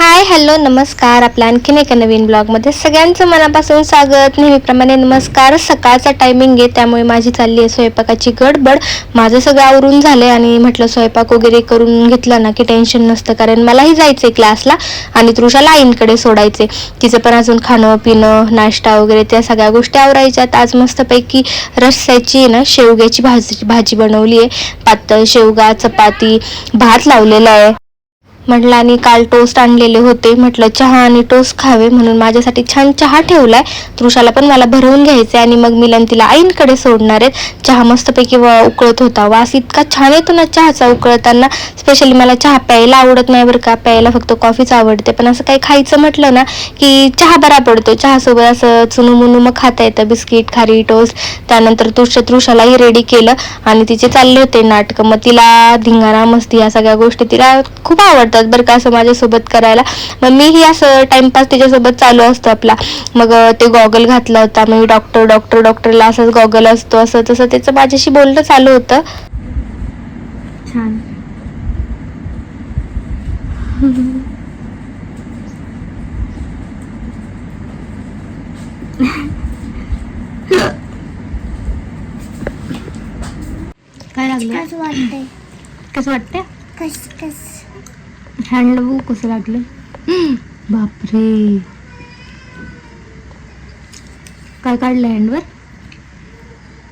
Hi hello नमस्कार. आपल्या आणखीन एका नवीन ब्लॉगमध्ये सगळ्यांचं मनापासून स्वागत. नेहमीप्रमाणे नमस्कार. सकाळचा टायमिंग आहे त्यामुळे माझी चालली आहे स्वयंपाकाची गडबड. माझं सगळं आवरून झालं आहे आणि म्हटलं स्वयंपाक वगैरे करून घेतलं ना की टेन्शन नसतं. कारण मलाही जायचं आहे क्लासला आणि तृषाला आईंकडे सोडायचे तिचं पण अजून खाणं पिणं नाश्ता वगैरे त्या सगळ्या गोष्टी आवरायच्यात. आज मस्तपैकी रस्स्याची आहे ना शेवग्याची भाजी भाजी बनवली आहे. पातळ शेवगा चपाती भात लावलेला आहे. म्हटलं आणि काल टोस्ट आणलेले होते. म्हटलं चहा आणि टोस्ट खावे म्हणून माझ्यासाठी छान चहा ठेवलाय. तृषाला पण मला भरवून घ्यायचे आणि मग मिलन तिला आईंकडे सोडणार आहेत. चहा मस्तपैकी व- उकळत होता. वास इतका छान येतो ना चहाचा उकळताना. स्पेशली मला चहा प्यायला आवडत नाही बरं का. प्यायला फक्त कॉफीच आवडते. पण असं काही खायचं म्हटलं ना की चहा बरा पडतो. चहासोबत असं चुनू मुनू मग खाता येतं. बिस्किट खारी टोस्ट त्यानंतर तृष तृषालाही रेडी केलं. आणि तिचे चालले होते नाटकं. मग तिला धिंगाणा मस्ती या सगळ्या गोष्टी तिला खूप आवडतात. बरं का असं माझ्यासोबत करायला. मग मीही असं टाइमपास तिच्यासोबत चालू असतो आपला. मग ते गॉगल घातला होता. मग डॉक्टर डॉक्टर डॉक्टरला असंच गॉगल असतो असं तसं त्याचं माझ्याशी बोलणं चालू होतं. छान. काय लागलं? कसं वाटतंय? कसं वाटतंय? कस कस? हँडल बघू कसं लागलं? बापरे. काय काढलं हँडवर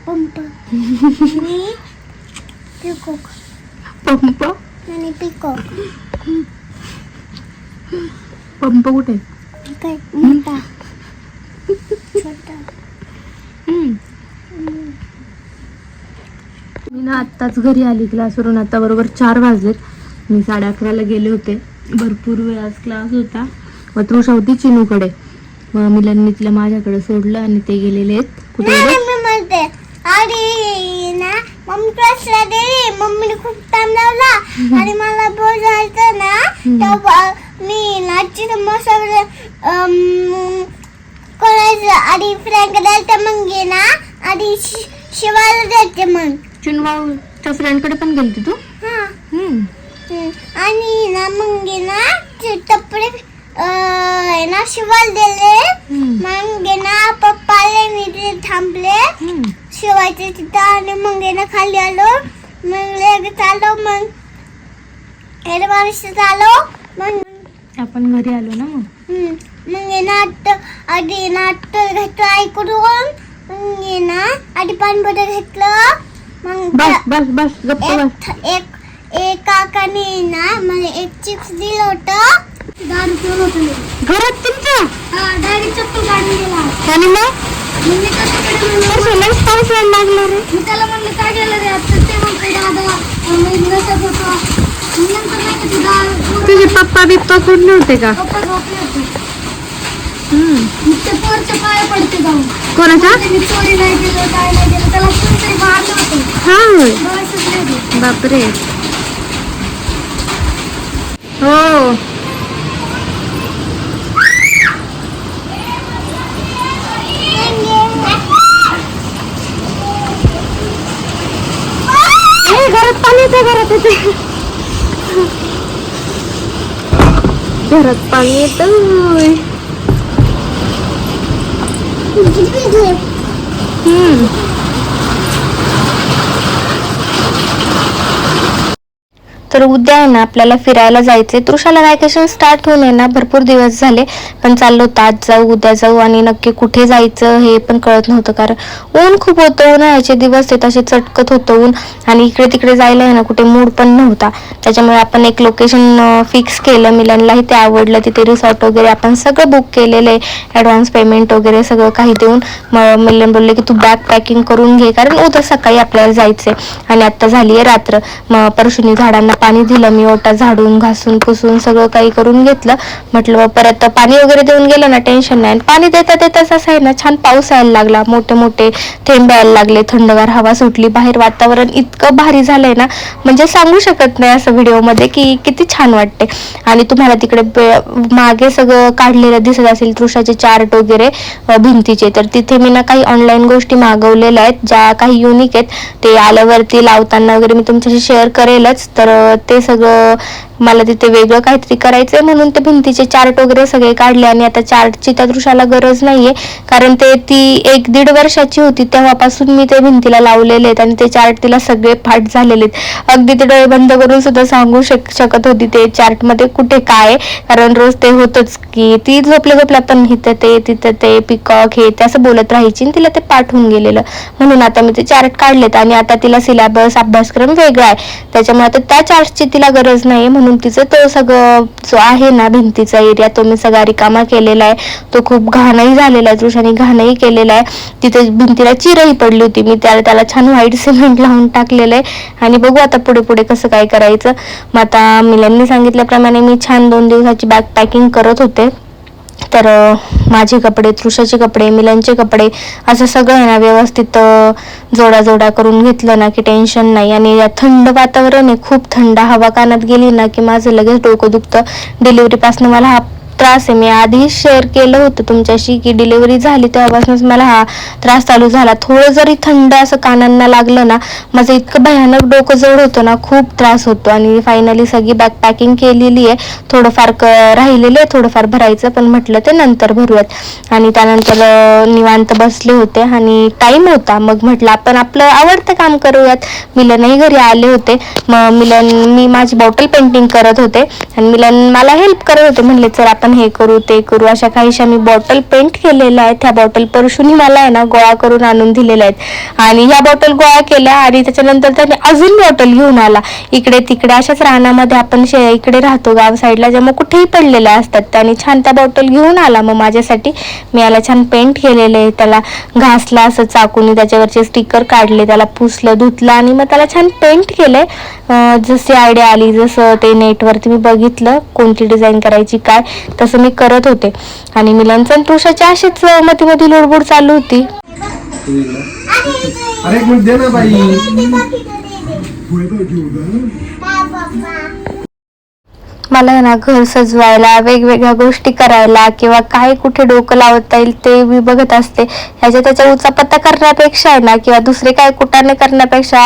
पंप. Peacock pump? आणि पिकोक पंप कुठे? काय? मोठा. छोटा. मी ना आत्ताच घरी आली क्लासवरून आता बरोबर चार वाजलेत. मी साडे अकराला गेले होते. भरपूर वेळ आज क्लास होता. मग तृषा होती चिनूकडे. मग मिलननी तिला माझ्याकडे सोडलं आणि ते गेलेले आहेत. कुठे नाही गेले मी म्हणते अरे ना मम्मी क्लासला गेली मम्मीने खूप टाइम लावला. आणि मला बोलायचं ना तेव्हा मी ना चिकन मसाला करायचं. आणि फ्रँक द्यायचं मग ये ना आणि शिवायला द्यायचे मग चिनवाच्या फ्रेंडकडे पण गेलती तू? हा. आणि ना मग ना ते कपडे ना शिवायला दिले. मग ना पप्पा आले मी तिथे थांबले. शिवायचे तिथं आणि मग ना खाली आलो. मग लगेच आलो मग ऍडव्हान्स आलो. मग आपण घरी आलो ना मग. मग आहे ना आधी ना घेतलं ऐकून मग आहे ना आधी पाणबोट घेतलं. मग बस बस बस गप्प बस. एक एक काकाने ना मला एक चिप्स दिलं होतं. दारू पिऊन होतं मी. घरात तुमच्या हा, डायरेक्ट चप्पल काढून गेला आणि मग? मग मी त्याच्याकडे म्हणलं, कसं लईच पाऊस यायला लागला रे. मी त्याला म्हणलं काय केलं रे आता? ते म्हणते दादा मी नशेत होतो. मग नंतर नाही का ते दारू तुझे पप्पा बिप्पा कोण नव्हते का? पप्पा झोपले होते. हम्म. मग ते पोरच्या पाया पडते जाऊन. कोणाच्या? चोरी नाही केलं काय नाही केलं त्याला कोणतरी मारलं होतं. हा होय. डोळे सुटले होते. बापरे. हो ए, घरात पाणी येते घरात येते घरात पाणी येत हम्म तर उद्या आहे ना आपल्याला फिरायला जायचंय. तृषाला वॅकेशन स्टार्ट होऊन आहे ना भरपूर दिवस झाले. पण चाललो होतं आज जाऊ उद्या जाऊ आणि नक्की कुठे जायचं हे पण कळत नव्हतं. कारण ऊन खूप होतं हो उन्हाळ्याचे दिवस ते तसे चटकत होतं ऊन. आणि इकडे तिकडे जायला आहे ना कुठे मूड पण नव्हता. त्याच्यामुळे आपण एक लोकेशन फिक्स केलं. मिलनलाही ते आवडलं. तिथे रिसॉर्ट वगैरे आपण सगळं बुक केलेलं आहे. ॲडव्हान्स पेमेंट वगैरे सगळं काही देऊन मग मिलन बोलले की तू बॅग पॅकिंग करून घे. कारण उद्या सकाळी आपल्याला जायचं आहे आणि आत्ता झाली आहे रात्र. मग परशुनी झाडांना पाणी दिलं मी ओटा झाडून घासून पुसून सगळं काही करून घेतलं. म्हटलं परत पाणी वगैरे देऊन गेलं ना टेन्शन नाही. आणि पाणी देता देताच असं आहे ना छान पाऊस यायला लागला. मोठे मोठे थेंब यायला लागले थंडगार हवा सुटली बाहेर वातावरण इतकं भारी झालंय ना. म्हणजे सांगू शकत नाही असं व्हिडिओमध्ये की किती छान वाटते आणि तुम्हाला तिकडे बे- मागे सगळं काढलेलं दिसत असेल तृषाचे चार्ट वगैरे भिंतीचे. तर तिथे मी ना काही ऑनलाईन गोष्टी मागवलेल्या आहेत ज्या काही युनिक आहेत. ते आल्यावरती लावताना वगैरे मी तुमच्याशी शेअर करेलच. तर ते सगळं मला तिथे वेगळं काहीतरी करायचंय म्हणून ते भिंतीचे चार्ट वगैरे सगळे काढले आणि आता चार्टची त्या दृश्याला गरज नाहीये. कारण ते ती एक दीड वर्षाची होती तेव्हापासून मी ते भिंतीला लावलेले आहेत आणि ते चार्ट तिला सगळे पाठ झालेले आहेत. अगदी ते डोळे बंद करून सुद्धा सांगू शक शकत होती ते चार्टमध्ये कुठे काय कारण रोज ते होतच की ती झोपल्या झोपल्या पण इथं ते तिथं ते पिकॉक हे ते असं बोलत राहायची आणि तिला ते पाठवून गेलेलं. म्हणून आता मी ते चार्ट काढलेत आणि आता तिला सिलेबस अभ्यासक्रम वेगळा आहे. त्याच्यामुळे आता त्या चार्टची तिला गरज नाही म्हणून तिचं तो सगळं जो आहे ना भिंतीचा एरिया तो मी सगळा रिकामा केलेला आहे. तो खूप घाणही झालेला आहे दृश्याने घाणही केलेला आहे. तिथे भिंतीला चिरही पडली होती. मी त्याला त्याला छान व्हाईट सिमेंट लावून टाकलेलं आहे. आणि बघू आता पुढे पुढे कसं काय करायचं. मग आता मिलांनी सांगितल्याप्रमाणे मी छान दोन दिवसाची बॅग पॅकिंग करत होते. तर माझे कपडे तृषाचे कपडे मिलनचे कपडे असं सगळं आहे ना व्यवस्थित जोडा जोडा करून घेतलं ना की टेन्शन नाही. आणि या थंड वातावरण आहे खूप थंड हवा कानात गेली ना की माझं लगेच डोकं दुखतं. डिलिव्हरीपासून मला हा त्रास आहे. मी आधी शेअर केलं होतं तुमच्याशी की डिलिव्हरी झाली तेव्हापासूनच मला हा त्रास चालू झाला. थोडं जरी थंड असं कानांना लागलं ना माझं इतकं भयानक डोकं जड होतं ना खूप त्रास होतो. आणि फायनली सगळी बॅग पॅकिंग केलेली आहे. थोडंफार क राहिलेलं आहे थोडंफार भरायचं पण म्हटलं ते नंतर भरूयात. आणि त्यानंतर निवांत बसले होते आणि टाईम होता. मग म्हटलं आपण आपलं आवडतं काम करूयात. मिलनही घरी आले होते. मग मिलन मी माझी बॉटल पेंटिंग करत होते. आणि मिलन मला हेल्प करत होते. म्हणले चल आपण हे करू ते करू अशा काहीशा मी बॉटल पेंट केलेल्या आहेत. त्या बॉटल परशुनी मला आहे ना गोळा करून आणून दिलेल्या आहेत. आणि ह्या बॉटल गोळा केल्या आणि त्याच्यानंतर त्याने अजून बॉटल घेऊन आला. इकडे तिकडे अशाच रानामध्ये आपण शे इकडे राहतो गाव साईडला जेव्हा कुठेही पडलेल्या असतात. त्याने छान त्या बॉटल घेऊन आला. मग माझ्यासाठी मी याला छान पेंट केलेले आहे. त्याला घासला असं चाकून त्याच्यावरचे स्टिकर काढले त्याला पुसलं धुतलं आणि मग त्याला छान पेंट केलंय. जशी आयडिया आली जसं ते नेटवरती मी बघितलं कोणती डिझाईन करायची काय. तसं मी करत होते. आणि मिलनचं आणि तुषाची अशीच अं, मधी मधी लुडबुड चालू होती. अरे मला आहे ना घर सजवायला वेगवेगळ्या गोष्टी करायला किंवा काय कुठे डोकं लावता येईल ते मी बघत असते. ह्याच्या त्याच्या उचापत्ता करण्यापेक्षा आहे ना किंवा दुसरे काय कुटाने करण्यापेक्षा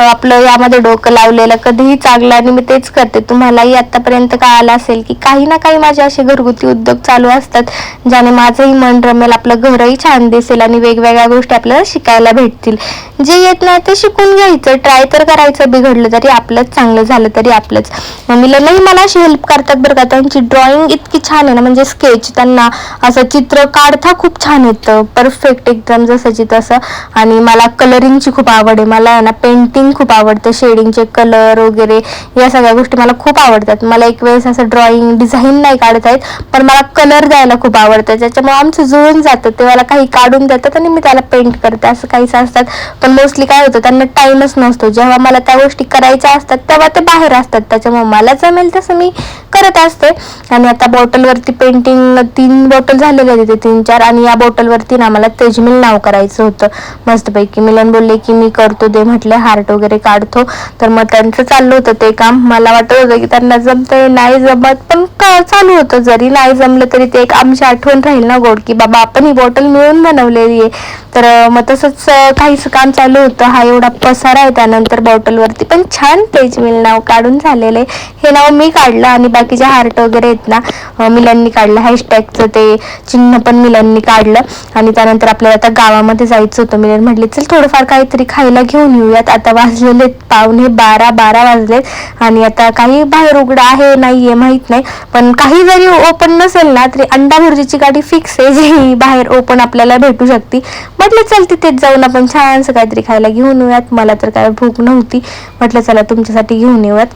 आपलं यामध्ये डोकं लावलेलं कधीही चांगलं आणि मी तेच करते. तुम्हालाही आतापर्यंत काय आलं असेल की काही ना काही माझे असे घरगुती उद्योग चालू असतात. ज्याने माझंही मन रमेल आपलं घरही छान दिसेल आणि वेगवेगळ्या गोष्टी आपल्याला शिकायला भेटतील. जे येत नाही ते शिकून घ्यायचं. ट्राय तर करायचं बिघडलं तरी आपलंच चांगलं झालं तरी आपलंच. मम्मीला मला अशी हेल्प करतात बरं का. त्यांची ड्रॉइंग इतकी छान आहे ना म्हणजे स्केच त्यांना असं चित्र काढता खूप छान येतं. परफेक्ट एकदम जसंची तसं आणि मला कलरिंगची खूप आवड आहे. मला ना पेंटिंग खूप आवडतं. शेडिंगचे कलर वगैरे या सगळ्या गोष्टी मला खूप आवडतात. मला एक वेळेस असं ड्रॉइंग डिझाईन नाही काढता येत पण मला कलर द्यायला खूप आवडतं. त्याच्यामुळे आमचं जुळून जातं. ते मला काही काढून देतात आणि मी त्याला पेंट करते. असं काहीच असतात. पण मोस्टली काय होतं त्यांना टाईमच नसतो. जेव्हा मला त्या गोष्टी करायच्या असतात तेव्हा ते बाहेर असतात. त्याच्यामुळे मला जमेल तसं मी करत असते. आणि आता बॉटलवरती पेंटिंग तीन बॉटल झालेले तिथे तीन चार. आणि या बॉटलवरती ना मला तेजमिल नाव करायचं होतं. मस्तपैकी. मिलन बोलले की मी करतो दे म्हटले. हार्ट वगैरे काढतो. तर मग त्यांचं चाललं होतं ते काम. मला वाटत होतं की त्यांना जमतंय नाही जमत पण चालू होतं? जरी नाही जमलं तरी ते एक आमची आठवण राहील ना गोड. की बाबा आपण ही बॉटल मिळून बनवलेली आहे. तर मग तसंच काहीच काम चालू होतं. हा एवढा पसारा आहे त्यानंतर बॉटलवरती. पण छान तेजमिल नाव काढून झालेलं आहे. हे नाव मी काढलं आणि बाकीचे हार्ट वगैरे आहेत ना मिलांनी काढलं. हॅशटॅगचं ते चिन्ह पण मिलांनी काढलं. आणि त्यानंतर आपल्याला आता गावामध्ये जायचं होतं. मिलन म्हटले चल थोडंफार काहीतरी खायला घेऊन येऊयात. आता वाजलेले पावणे बारा बारा वाजलेत. आणि आता काही बाहेर उघडं आहे नाही आहे माहीत नाही. पण काही जरी ओपन नसेल ना तरी अंडा भुर्जीची गाडी फिक्स आहे जी बाहेर ओपन आपल्याला भेटू शकते. म्हटलं चल तिथेच जाऊन आपण छानसं काहीतरी खायला घेऊन येऊयात. मला तर काय भूक नव्हती. म्हटलं चला तुमच्यासाठी घेऊन येऊयात.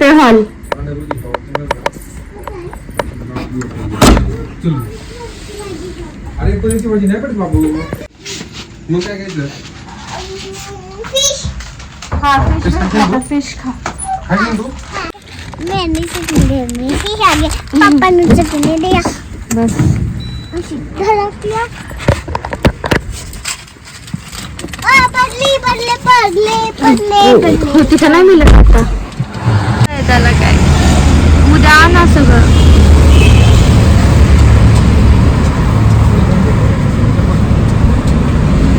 ते हॉल. चल अरे पनीरची भाजी नाही पडत बाबू? मग काय घ्यायचं? फिश हा फिश खा फिश खा. काय घेऊन तू? मैंने चटनी मी फिश आ गया पापा ने चटनी दिया। बस. पडली पडले पडले पडले पडले. हो तिथं नाही मिळत आता. काय त्याला काय? उद्या आणा सगळं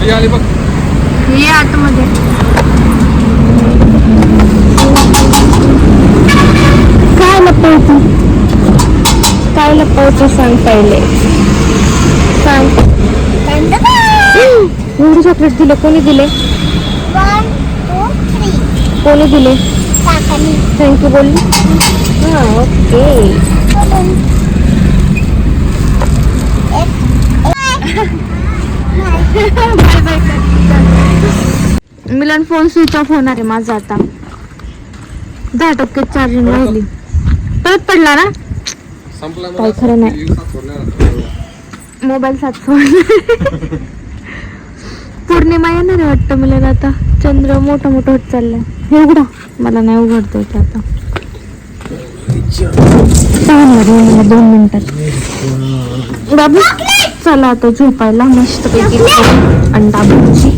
हे आले बघ. ये आतमध्ये. लपवतो? काय लपवतो सांग पहिले. सांग. एवढे चॉकलेट दिले कोणी दिले? वन टू थ्री कोणी दिले? थँक्यू बोलली. हां okay. Milan phone switch off होणार आहे माझा आता. दहा टक्के चार्जिंग राहिली. परत पडला ना? संपला काही खरं नाही. मोबाईल सात फोन पौर्णिमा येणार आहे वाटतं मला आता. चंद्र मोठा मोठा होत चाललाय. हे उघडा मला नाही उघडता आता. चालणार दोन मिनिटात. बाबू चला आता झोपायला. मस्त पैकी अंडा भुर्जी